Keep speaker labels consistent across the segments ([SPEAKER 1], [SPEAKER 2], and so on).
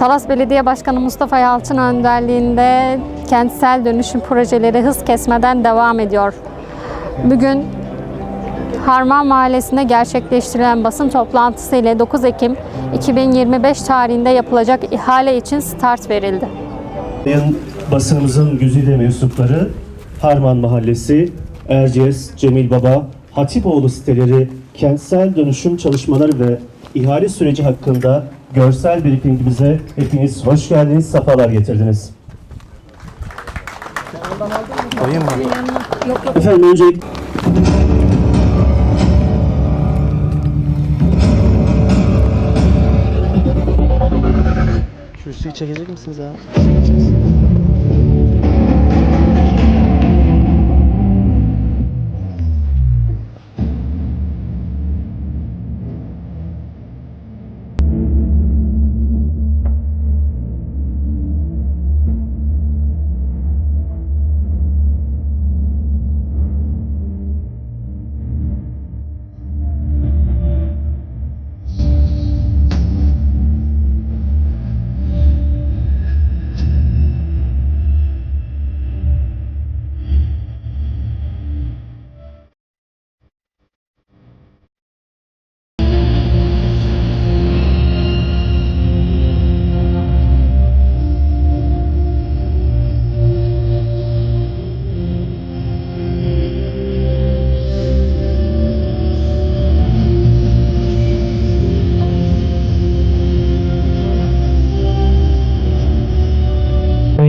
[SPEAKER 1] Talas Belediye Başkanı Mustafa Yalçın önderliğinde kentsel dönüşüm projeleri hız kesmeden devam ediyor. Bugün Harman Mahallesi'nde gerçekleştirilen basın toplantısı ile 9 Ekim 2025 tarihinde yapılacak ihale için start verildi.
[SPEAKER 2] Basınımızın güzide mensupları Harman Mahallesi, Erciyes, Cemil Baba, Hatipoğlu siteleri kentsel dönüşüm çalışmaları ve ihale süreci hakkında görsel briefingimize hepiniz hoş geldiniz, sefalar getirdiniz. Efendim önce
[SPEAKER 3] Şu suyu çekecek misiniz abi?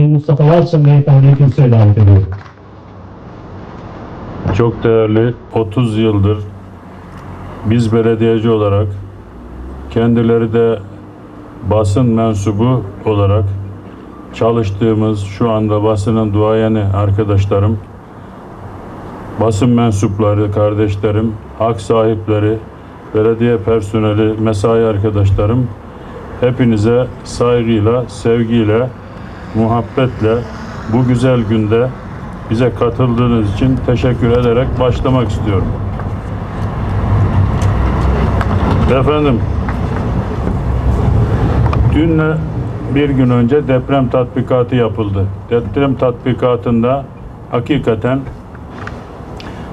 [SPEAKER 2] Sayın Mustafa Yalçın Beyefendi'yi kürsüye davet ediyorum.
[SPEAKER 4] Çok değerli 30 yıldır biz belediyeci olarak kendileri de basın mensubu olarak çalıştığımız şu anda basının duayeni arkadaşlarım, basın mensupları, kardeşlerim, hak sahipleri, belediye personeli, mesai arkadaşlarım hepinize saygıyla, sevgiyle, muhabbetle bu güzel günde bize katıldığınız için teşekkür ederek başlamak istiyorum. Efendim, dünle bir gün önce deprem tatbikatı yapıldı. Deprem tatbikatında hakikaten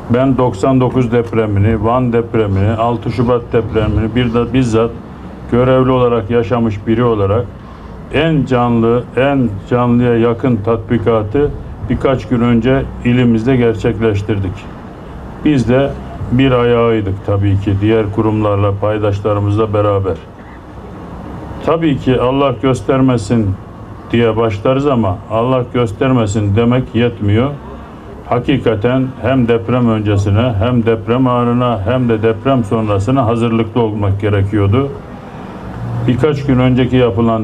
[SPEAKER 4] ben 99 depremini, Van depremini, 6 Şubat depremini bir de bizzat görevli olarak yaşamış biri olarak en canlı, en canlıya yakın tatbikatı birkaç gün önce ilimizde gerçekleştirdik. Biz de bir ayağıydık tabii ki diğer kurumlarla, paydaşlarımızla beraber. Tabii ki Allah göstermesin diye başlarız ama Allah göstermesin demek yetmiyor. Hakikaten hem deprem öncesine hem deprem anına hem de deprem sonrasına hazırlıklı olmak gerekiyordu. Birkaç gün önceki yapılan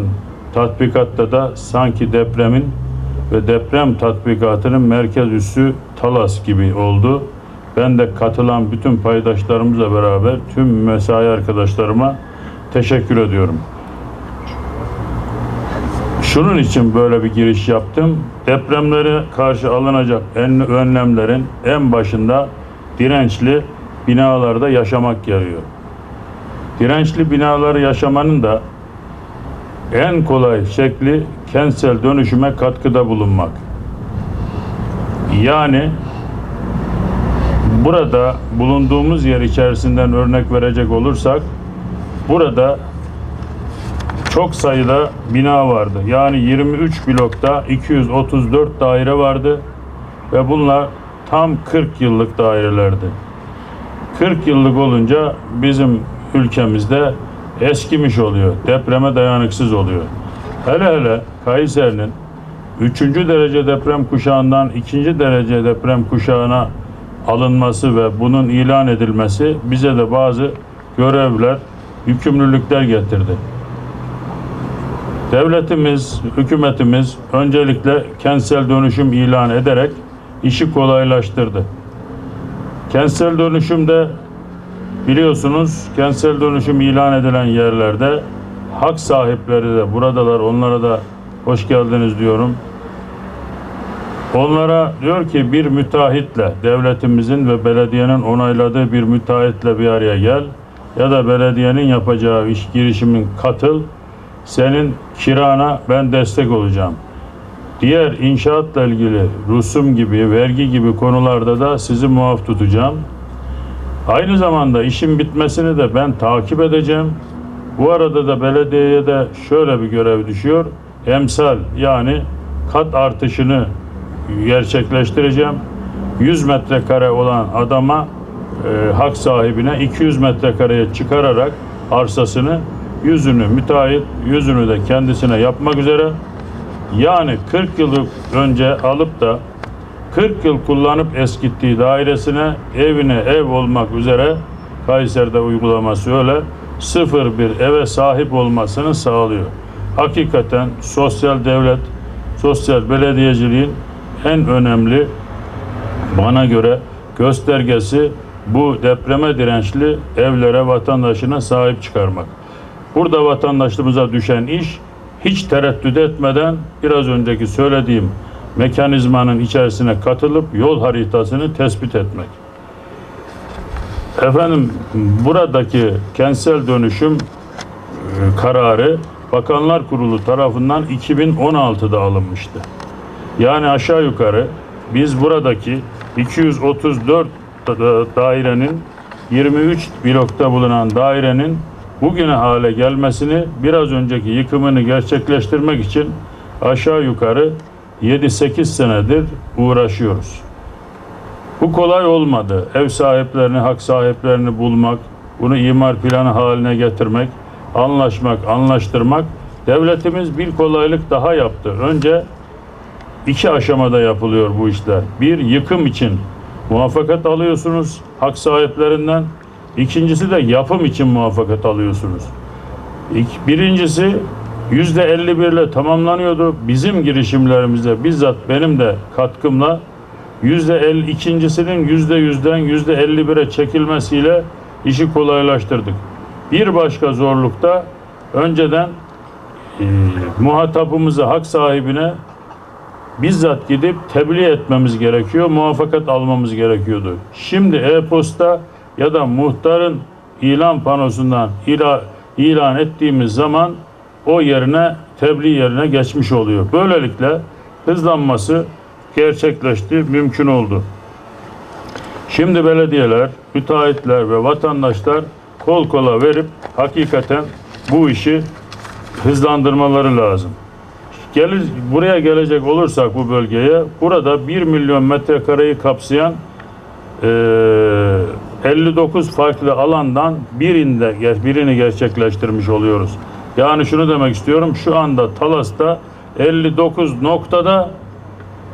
[SPEAKER 4] tatbikatta da sanki depremin ve deprem tatbikatının merkez üssü Talas gibi oldu. Ben de katılan bütün paydaşlarımızla beraber tüm mesai arkadaşlarıma teşekkür ediyorum. Şunun için böyle bir giriş yaptım. Depremlere karşı alınacak en önlemlerin en başında dirençli binalarda yaşamak geliyor. Dirençli binaları yaşamanın da en kolay şekli kentsel dönüşüme katkıda bulunmak. Yani burada bulunduğumuz yer içerisinden örnek verecek olursak burada çok sayıda bina vardı. Yani 23 blokta 234 daire vardı ve bunlar tam 40 yıllık dairelerdi. 40 yıllık olunca bizim ülkemizde eskimiş oluyor. Depreme dayanıksız oluyor. Hele hele Kayseri'nin 3. derece deprem kuşağından 2. derece deprem kuşağına alınması ve bunun ilan edilmesi bize de bazı görevler, yükümlülükler getirdi. Devletimiz, hükümetimiz öncelikle kentsel dönüşüm ilan ederek işi kolaylaştırdı. Kentsel dönüşümde biliyorsunuz kentsel dönüşüm ilan edilen yerlerde hak sahipleri de buradalar. Onlara da hoş geldiniz diyorum. Onlara diyor ki bir müteahhitle devletimizin ve belediyenin onayladığı bir müteahhitle bir araya gel ya da belediyenin yapacağı iş girişimin katıl senin kirana ben destek olacağım. Diğer inşaatla ilgili rusum gibi, vergi gibi konularda da sizi muaf tutacağım. Aynı zamanda işin bitmesini de ben takip edeceğim. Bu arada da belediyeye de şöyle bir görev düşüyor. Emsal yani kat artışını gerçekleştireceğim. 100 metrekare olan adama e, hak sahibine 200 metrekareye çıkararak arsasını yüzünü müteahhit yüzünü de kendisine yapmak üzere yani 40 yıl önce alıp da 40 yıl kullanıp eskittiği dairesine evine ev olmak üzere Kayseri'de uygulaması öyle sıfır bir eve sahip olmasını sağlıyor. Hakikaten sosyal devlet, sosyal belediyeciliğin en önemli bana göre göstergesi bu depreme dirençli evlere vatandaşına sahip çıkarmak. Burada vatandaşımıza düşen iş hiç tereddüt etmeden biraz önceki söylediğim mekanizmanın içerisine katılıp yol haritasını tespit etmek. Efendim buradaki kentsel dönüşüm e, kararı Bakanlar Kurulu tarafından 2016'da alınmıştı. Yani aşağı yukarı biz buradaki 234 da- dairenin 23 blokta bulunan dairenin bugüne hale gelmesini biraz önceki yıkımını gerçekleştirmek için aşağı yukarı 7-8 senedir uğraşıyoruz. Bu kolay olmadı. Ev sahiplerini, hak sahiplerini bulmak, bunu imar planı haline getirmek, anlaşmak, anlaştırmak devletimiz bir kolaylık daha yaptı. Önce iki aşamada yapılıyor bu işler. Bir yıkım için muvaffakat alıyorsunuz hak sahiplerinden. İkincisi de yapım için muvaffakat alıyorsunuz. Birincisi yüzde 51 ile tamamlanıyordu. Bizim girişimlerimizde bizzat benim de katkımla yüzde 50 ikincisinin yüzde yüzden yüzde 51'e çekilmesiyle işi kolaylaştırdık. Bir başka zorlukta önceden e, muhatabımızı hak sahibine bizzat gidip tebliğ etmemiz gerekiyor, muvaffakat almamız gerekiyordu. Şimdi e-posta ya da muhtarın ilan panosundan ila, ilan ettiğimiz zaman o yerine tebliğ yerine geçmiş oluyor. Böylelikle hızlanması gerçekleşti, mümkün oldu. Şimdi belediyeler, müteahhitler ve vatandaşlar kol kola verip hakikaten bu işi hızlandırmaları lazım. Gelir, buraya gelecek olursak bu bölgeye, burada 1 milyon metrekareyi kapsayan eee, 59 farklı alandan birinde birini gerçekleştirmiş oluyoruz. Yani şunu demek istiyorum, şu anda Talas'ta 59 noktada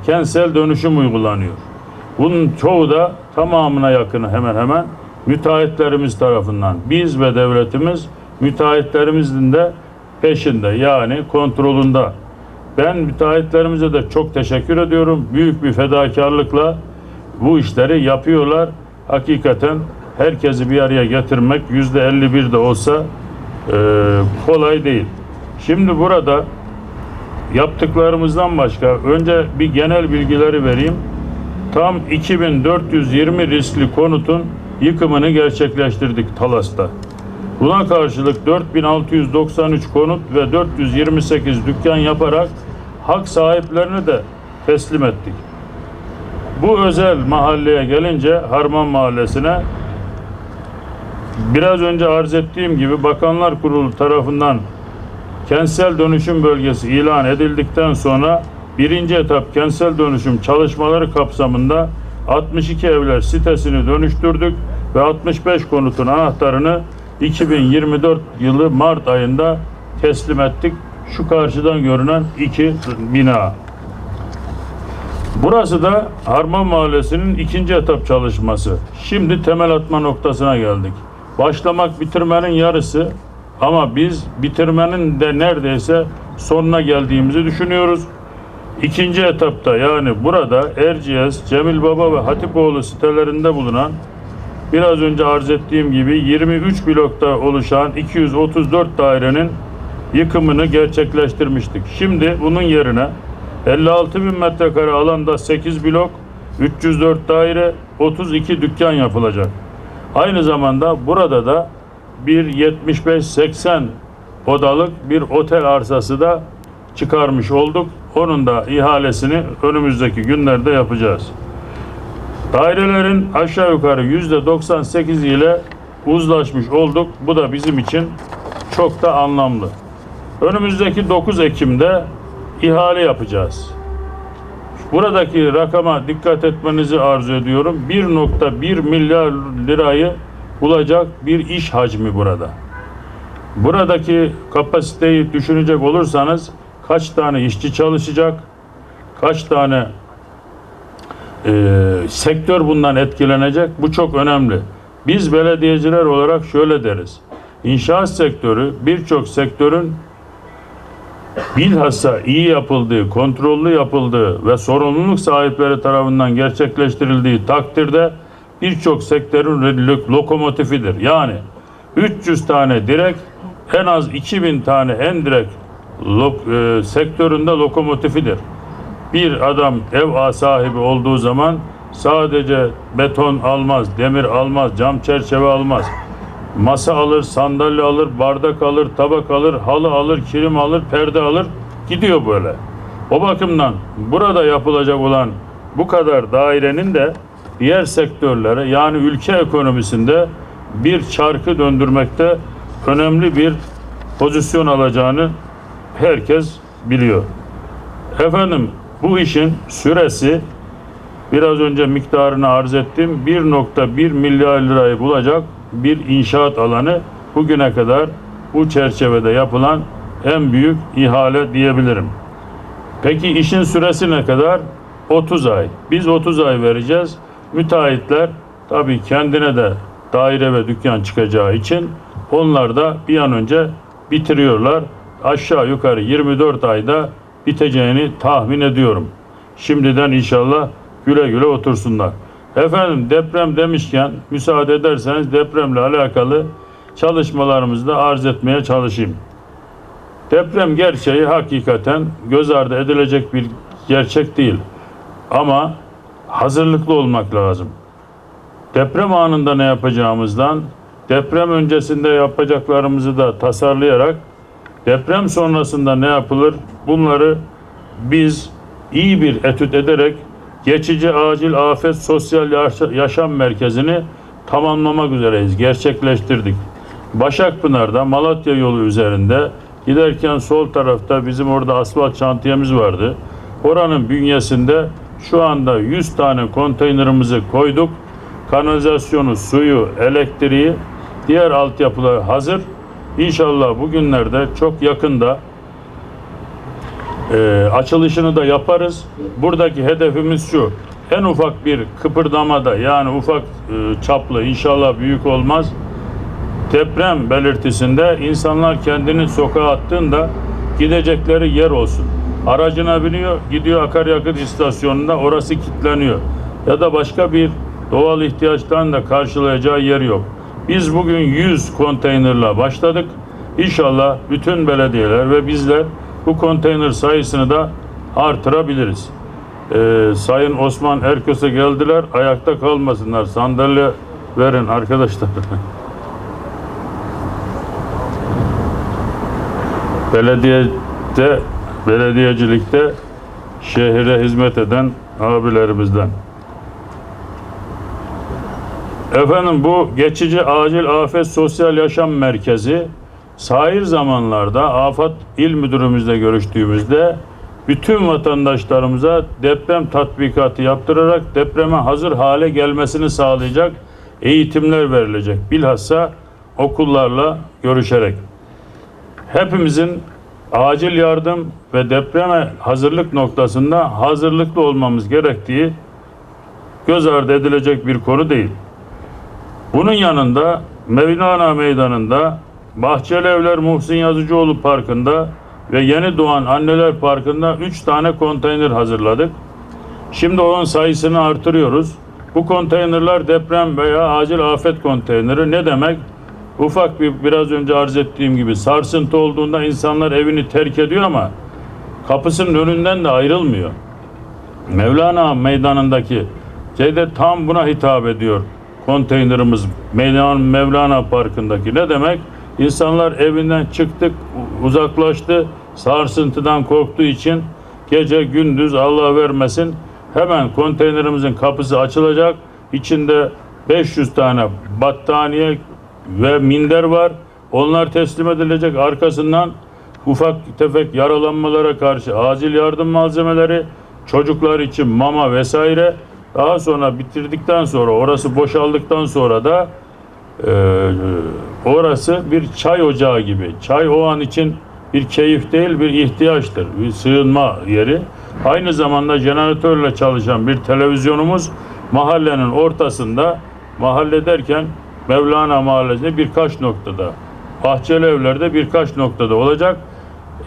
[SPEAKER 4] kentsel dönüşüm uygulanıyor. Bunun çoğu da tamamına yakını hemen hemen müteahhitlerimiz tarafından. Biz ve devletimiz müteahhitlerimizin de peşinde yani kontrolünde. Ben müteahhitlerimize de çok teşekkür ediyorum. Büyük bir fedakarlıkla bu işleri yapıyorlar. Hakikaten herkesi bir araya getirmek yüzde 51 de olsa e, kolay değil. Şimdi burada yaptıklarımızdan başka önce bir genel bilgileri vereyim. Tam 2420 riskli konutun yıkımını gerçekleştirdik Talas'ta. Buna karşılık 4693 konut ve 428 dükkan yaparak hak sahiplerini de teslim ettik. Bu özel mahalleye gelince Harman Mahallesi'ne biraz önce arz ettiğim gibi Bakanlar Kurulu tarafından kentsel dönüşüm bölgesi ilan edildikten sonra birinci etap kentsel dönüşüm çalışmaları kapsamında 62 evler sitesini dönüştürdük ve 65 konutun anahtarını 2024 yılı Mart ayında teslim ettik. Şu karşıdan görünen iki bina. Burası da Harman Mahallesi'nin ikinci etap çalışması. Şimdi temel atma noktasına geldik. Başlamak bitirmenin yarısı ama biz bitirmenin de neredeyse sonuna geldiğimizi düşünüyoruz. İkinci etapta yani burada Erciyes, Cemil Baba ve Hatipoğlu sitelerinde bulunan biraz önce arz ettiğim gibi 23 blokta oluşan 234 dairenin yıkımını gerçekleştirmiştik. Şimdi bunun yerine 56 bin metrekare alanda 8 blok, 304 daire, 32 dükkan yapılacak. Aynı zamanda burada da bir 75-80 odalık bir otel arsası da çıkarmış olduk. Onun da ihalesini önümüzdeki günlerde yapacağız. Dairelerin aşağı yukarı yüzde 98 ile uzlaşmış olduk. Bu da bizim için çok da anlamlı. Önümüzdeki 9 Ekim'de ihale yapacağız. Buradaki rakama dikkat etmenizi arzu ediyorum. 1.1 milyar lirayı bulacak bir iş hacmi burada. Buradaki kapasiteyi düşünecek olursanız kaç tane işçi çalışacak, kaç tane e, sektör bundan etkilenecek bu çok önemli. Biz belediyeciler olarak şöyle deriz. İnşaat sektörü birçok sektörün bilhassa iyi yapıldığı, kontrollü yapıldığı ve sorumluluk sahipleri tarafından gerçekleştirildiği takdirde birçok sektörün lo- lokomotifidir. Yani 300 tane direkt en az 2000 tane endirekt lo- e, sektöründe lokomotifidir bir adam ev sahibi olduğu zaman sadece beton almaz, demir almaz, cam çerçeve almaz. Masa alır, sandalye alır, bardak alır, tabak alır, halı alır, kilim alır, perde alır. Gidiyor böyle. O bakımdan burada yapılacak olan bu kadar dairenin de diğer sektörlere yani ülke ekonomisinde bir çarkı döndürmekte önemli bir pozisyon alacağını herkes biliyor. Efendim bu işin süresi biraz önce miktarını arz ettim. 1.1 milyar lirayı bulacak bir inşaat alanı bugüne kadar bu çerçevede yapılan en büyük ihale diyebilirim. Peki işin süresi ne kadar? 30 ay. Biz 30 ay vereceğiz. Müteahhitler tabii kendine de daire ve dükkan çıkacağı için onlar da bir an önce bitiriyorlar. Aşağı yukarı 24 ayda biteceğini tahmin ediyorum. Şimdiden inşallah güle güle otursunlar. Efendim deprem demişken müsaade ederseniz depremle alakalı çalışmalarımızı da arz etmeye çalışayım. Deprem gerçeği hakikaten göz ardı edilecek bir gerçek değil. Ama hazırlıklı olmak lazım. Deprem anında ne yapacağımızdan, deprem öncesinde yapacaklarımızı da tasarlayarak deprem sonrasında ne yapılır bunları biz iyi bir etüt ederek geçici acil afet sosyal yaşa- yaşam merkezini tamamlamak üzereyiz. Gerçekleştirdik. Başakpınar'da Malatya yolu üzerinde giderken sol tarafta bizim orada asfalt şantiyemiz vardı. Oranın bünyesinde şu anda 100 tane konteynerimizi koyduk. Kanalizasyonu, suyu, elektriği, diğer altyapılar hazır. İnşallah bugünlerde çok yakında e, açılışını da yaparız. Buradaki hedefimiz şu. En ufak bir kıpırdamada yani ufak e, çaplı inşallah büyük olmaz. Deprem belirtisinde insanlar kendini sokağa attığında gidecekleri yer olsun. Aracına biniyor, gidiyor akaryakıt istasyonunda orası kilitleniyor. Ya da başka bir doğal ihtiyaçtan da karşılayacağı yer yok. Biz bugün 100 konteynerla başladık. İnşallah bütün belediyeler ve bizler bu konteyner sayısını da artırabiliriz. Ee, Sayın Osman Erkös'e geldiler. Ayakta kalmasınlar. Sandalye verin arkadaşlar. Belediyede, belediyecilikte şehire hizmet eden abilerimizden. Efendim bu geçici acil afet sosyal yaşam merkezi sahil zamanlarda afet il müdürümüzle görüştüğümüzde bütün vatandaşlarımıza deprem tatbikatı yaptırarak depreme hazır hale gelmesini sağlayacak eğitimler verilecek. Bilhassa okullarla görüşerek. Hepimizin acil yardım ve depreme hazırlık noktasında hazırlıklı olmamız gerektiği göz ardı edilecek bir konu değil. Bunun yanında Mevlana Meydanı'nda, Bahçeli Evler Muhsin Yazıcıoğlu Parkı'nda ve Yeni Doğan Anneler Parkı'nda 3 tane konteyner hazırladık. Şimdi onun sayısını artırıyoruz. Bu konteynerler deprem veya acil afet konteyneri ne demek? Ufak bir biraz önce arz ettiğim gibi sarsıntı olduğunda insanlar evini terk ediyor ama kapısının önünden de ayrılmıyor. Mevlana Meydanı'ndaki şeyde tam buna hitap ediyor konteynerimiz Mevlana, Mevlana Parkı'ndaki. Ne demek? İnsanlar evinden çıktık, uzaklaştı. Sarsıntıdan korktuğu için gece gündüz Allah vermesin hemen konteynerimizin kapısı açılacak. İçinde 500 tane battaniye ve minder var. Onlar teslim edilecek. Arkasından ufak tefek yaralanmalara karşı acil yardım malzemeleri, çocuklar için mama vesaire. Daha sonra bitirdikten sonra orası boşaldıktan sonra da e, orası bir çay ocağı gibi. Çay o an için bir keyif değil bir ihtiyaçtır. Bir sığınma yeri. Aynı zamanda jeneratörle çalışan bir televizyonumuz mahallenin ortasında mahalle derken Mevlana Mahallesi'nde birkaç noktada bahçeli evlerde birkaç noktada olacak.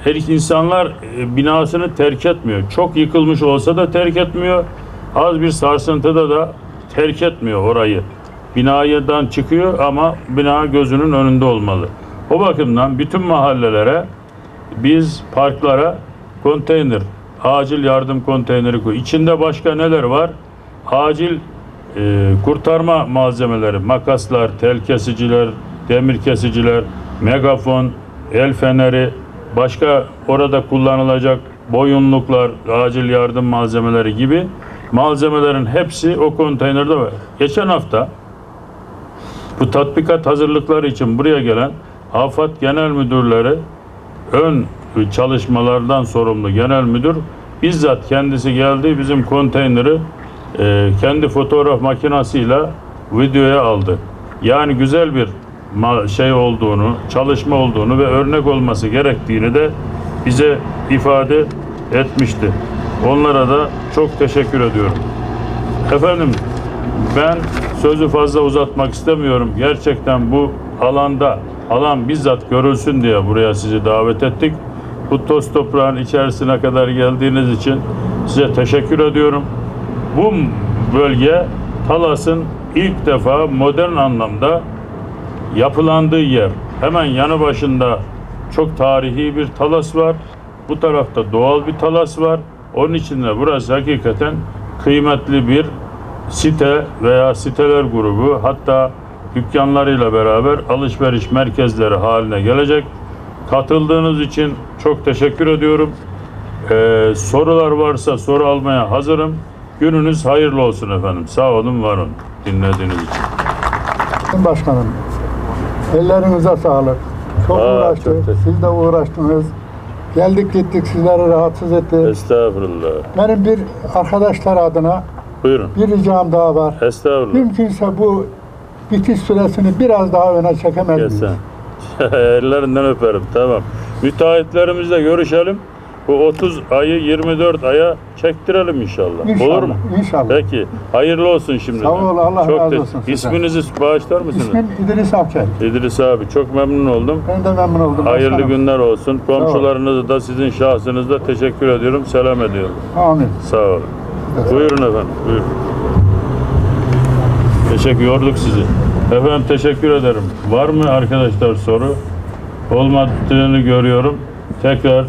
[SPEAKER 4] Her insanlar e, binasını terk etmiyor. Çok yıkılmış olsa da terk etmiyor. Az bir sarsıntıda da terk etmiyor orayı. Binadan çıkıyor ama bina gözünün önünde olmalı. O bakımdan bütün mahallelere biz parklara konteyner, acil yardım konteyneri koy. İçinde başka neler var? Acil e, kurtarma malzemeleri, makaslar, tel kesiciler, demir kesiciler, megafon, el feneri, başka orada kullanılacak boyunluklar, acil yardım malzemeleri gibi malzemelerin hepsi o konteynerde var. Geçen hafta bu tatbikat hazırlıkları için buraya gelen AFAD Genel Müdürleri ön çalışmalardan sorumlu genel müdür bizzat kendisi geldi bizim konteyneri e, kendi fotoğraf makinasıyla videoya aldı. Yani güzel bir şey olduğunu, çalışma olduğunu ve örnek olması gerektiğini de bize ifade etmişti. Onlara da çok teşekkür ediyorum. Efendim ben sözü fazla uzatmak istemiyorum. Gerçekten bu alanda alan bizzat görülsün diye buraya sizi davet ettik. Bu toz toprağın içerisine kadar geldiğiniz için size teşekkür ediyorum. Bu bölge Talas'ın ilk defa modern anlamda yapılandığı yer. Hemen yanı başında çok tarihi bir talas var. Bu tarafta doğal bir talas var. Onun için de burası hakikaten kıymetli bir site veya siteler grubu hatta dükkanlarıyla beraber alışveriş merkezleri haline gelecek. Katıldığınız için çok teşekkür ediyorum. Ee, sorular varsa soru almaya hazırım. Gününüz hayırlı olsun efendim. Sağ olun, var olun dinlediğiniz için.
[SPEAKER 5] Başkanım, ellerinize sağlık. Çok
[SPEAKER 4] Aa,
[SPEAKER 5] uğraştık,
[SPEAKER 4] çok
[SPEAKER 5] siz de uğraştınız. Geldik gittik sizleri rahatsız ettik.
[SPEAKER 4] Estağfurullah.
[SPEAKER 5] Benim bir arkadaşlar adına
[SPEAKER 4] Buyurun.
[SPEAKER 5] bir ricam daha var.
[SPEAKER 4] Estağfurullah.
[SPEAKER 5] Mümkünse bu bitiş süresini biraz daha öne çekemez miyiz?
[SPEAKER 4] Ellerinden öperim. Tamam. Müteahhitlerimizle görüşelim. Bu 30 ayı 24 aya çektirelim inşallah.
[SPEAKER 5] İnşallah,
[SPEAKER 4] Olur mu?
[SPEAKER 5] inşallah.
[SPEAKER 4] Peki. Hayırlı olsun şimdi.
[SPEAKER 5] Sağ ol, Allah
[SPEAKER 4] çok
[SPEAKER 5] razı olsun size.
[SPEAKER 4] İsminizi bağışlar mısınız?
[SPEAKER 5] İsmim İdris Akçay.
[SPEAKER 4] İdris abi çok memnun oldum.
[SPEAKER 5] Ben de memnun oldum.
[SPEAKER 4] Hayırlı
[SPEAKER 5] başkanım.
[SPEAKER 4] günler olsun. Komşularınızı da sizin şahsınızda teşekkür ediyorum. Selam ediyorum.
[SPEAKER 5] Amin.
[SPEAKER 4] Sağ olun. Buyurun efendim. Buyurun. Teşekkür yorduk sizi. Efendim teşekkür ederim. Var mı arkadaşlar soru? Olmadığını görüyorum. Tekrar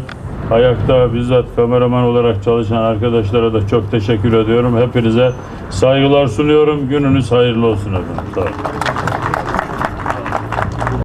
[SPEAKER 4] ayakta bizzat kameraman olarak çalışan arkadaşlara da çok teşekkür ediyorum. Hepinize saygılar sunuyorum. Gününüz hayırlı olsun efendim. Sağ.